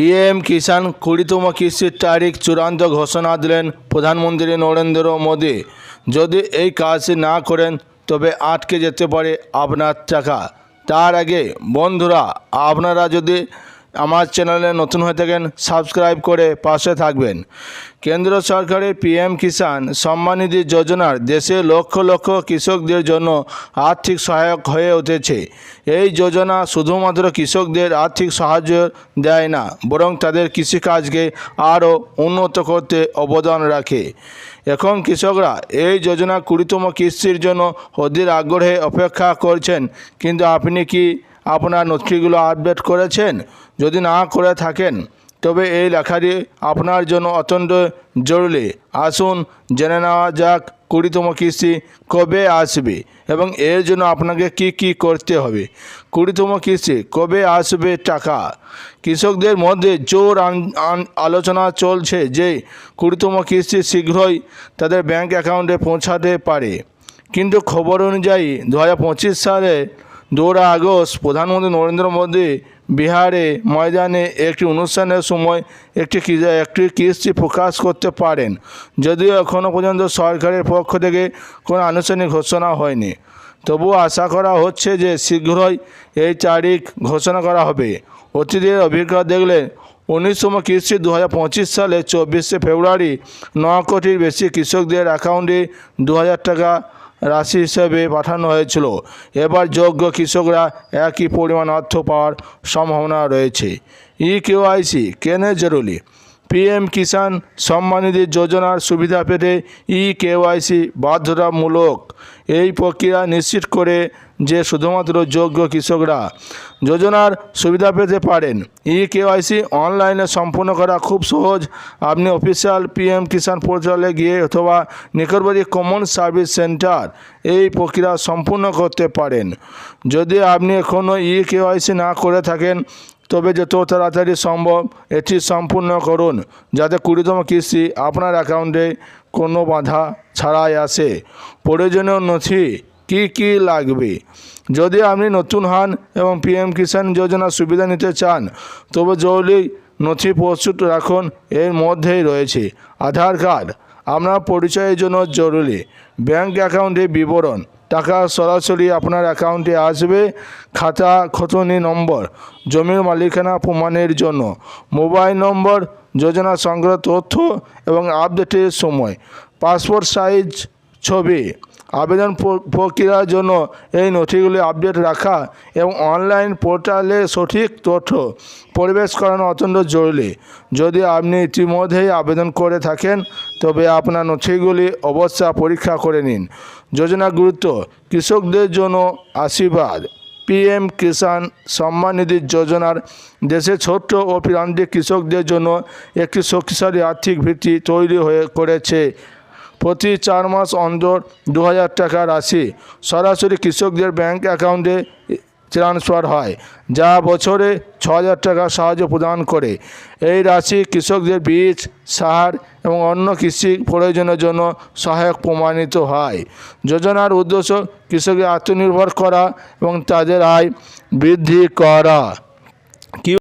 PM কিষাণ কুড়িতম কিস্তির তারিখ চূড়ান্ত ঘোষণা দিলেন প্রধানমন্ত্রী নরেন্দ্র মোদী। যদি এই কাজ না করেন, তবে আটকে যেতে পারে আপনার টাকা। তার আগে, বন্ধুরা, আপনারা যদি আমার চ্যানেলে নতুন হয়ে থাকেন, সাবস্ক্রাইব করে পাশে থাকবেন। কেন্দ্র সরকারের পিএম কিষাণ সম্মানিধি যোজনার দেশে লক্ষ লক্ষ কৃষকদের জন্য আর্থিক সহায়ক হয়ে উঠেছে। এই যোজনা শুধুমাত্র কৃষকদের আর্থিক সাহায্য দেয় না, বরং তাদের কৃষিকাজকে আরও উন্নত করতে অবদান রাখে। এখন কৃষকরা এই যোজনা কুড়িতম কিস্তির জন্য অধীর আগ্রহে অপেক্ষা করছেন, কিন্তু আপনি কি আপনার নথিগুলো আপডেট করেছেন? যদি না করে থাকেন, তবে এই লেখাটি আপনার জন্য অত্যন্ত জরুরি। আসুন, জেনে নেওয়া যাক কুড়িতম কিস্তি কবে আসবে এবং এর জন্য আপনাকে কি কি করতে হবে। কুড়িতম কিস্তি, কবে আসবে টাকা? কৃষকদের মধ্যে জোর আলোচনা চলছে যে কুড়িতম কিস্তি শীঘ্রই তাদের ব্যাংক অ্যাকাউন্টে পৌঁছাতে পারে। কিন্তু খবর অনুযায়ী দু হাজার পঁচিশ সালে দোরা আগস্ট, প্রধানমন্ত্রী নরেন্দ্র মোদী বিহারে ময়দানে একটি অনুষ্ঠানের সময় একটি একটি কৃষ্টি প্রকাশ করতে পারেন। যদিও এখনও পর্যন্ত সরকারের পক্ষ থেকে কোনো আনুষ্ঠানিক ঘোষণা হয়নি। তবুও আশা করা হচ্ছে যে শীঘ্রই এই তারিখ ঘোষণা করা হবে। অতীতের অভিজ্ঞতা দেখলে উনিশতম কিস্তি দু হাজার পঁচিশ সালে চব্বিশে ফেব্রুয়ারি ন কোটির বেশি কৃষকদের অ্যাকাউন্টে দু হাজার টাকা রাশি হিসেবে পাঠানো হয়েছিল। এবার যোগ্য কৃষকরা একই পরিমাণ অর্থ পাওয়ার সম্ভাবনা রয়েছে। ই কেওয়াইসি কেন জরুরি? পিএম কিষাণ সম্মানিধি যোজনার সুবিধা পেতে ই কেওয়াইসি বাধ্যতামূলক এই প্রক্রিয়া নিশ্চিত করে যে শুধুমাত্র যোগ্য কৃষকরা যোজনার সুবিধা পেতে পারেন। ই কেওয়াইসি অনলাইনে সম্পূর্ণ করা খুব সহজ। আপনি অফিসিয়াল পিএম কিষাণ পোর্টালে গিয়ে অথবা নিকটবর্তী কমন সার্ভিস সেন্টার এই প্রক্রিয়া সম্পূর্ণ করতে পারেন। যদি আপনি এখনও ই কেওয়াইসি না করে থাকেন তবে যত তাড়াতাড়ি সম্ভব এটি সম্পূর্ণ করুন যাতে কুড়িতম কিস্তি আপনার অ্যাকাউন্টে কোনো বাধা ছাড়াই আসে। প্রয়োজনীয় নথি কি কি লাগবে? যদি আপনি নতুন হন এবং পিএম কিষাণ যোজনার সুবিধা নিতে চান, তবে জরুরি নথি প্রস্তুত রাখুন, এর মধ্যেই রয়েছে। আধার কার্ড, আপনার পরিচয়ের জন্য জরুরি। ব্যাংক অ্যাকাউন্টের বিবরণ টাকা সরাসরি আপনার অ্যাকাউন্টে আসবে। খাতা, খতনি নম্বর, জমির মালিকানা প্রমাণের জন্য। মোবাইল নম্বর, যোজনা সংগ্রহ তথ্য এবং আপডেটের সময়। পাসপোর্ট সাইজ, ছবি। আবেদন প্রক্রিয়ার জন্য এই নথিগুলি আপডেট রাখা এবং অনলাইন পোর্টালে সঠিক তথ্য পরিবেশ করানো অত্যন্ত জরুরি। যদি আপনি ইতিমধ্যেই আবেদন করে থাকেন, তবে আপনার নথিগুলি অবশ্যই পরীক্ষা করে নিন। যোজনা গুরুত্ব, কৃষকদের জন্য আশীর্বাদ। পিএম কিষাণ সম্মান নিধি যোজনার দেশের ছোট্ট ও প্রান্তিক কৃষকদের জন্য একটি শক্তিশালী আর্থিক ভিত্তি তৈরি হয়ে করেছে প্রতি চার মাস অন্তর দু হাজার টাকা রাশি সরাসরি কৃষকদের ব্যাংক অ্যাকাউন্টে ট্রান্সফার হয়, যা বছরে ছ হাজার টাকা সাহায্য প্রদান করে। এই রাশি কৃষকদের বীজ, সার এবং অন্য কৃষি প্রয়োজনের জন্য সহায়ক প্রমাণিত হয়। যোজনার উদ্দেশ্য কৃষকদের আত্মনির্ভর করা এবং তাদের আয় বৃদ্ধি করা।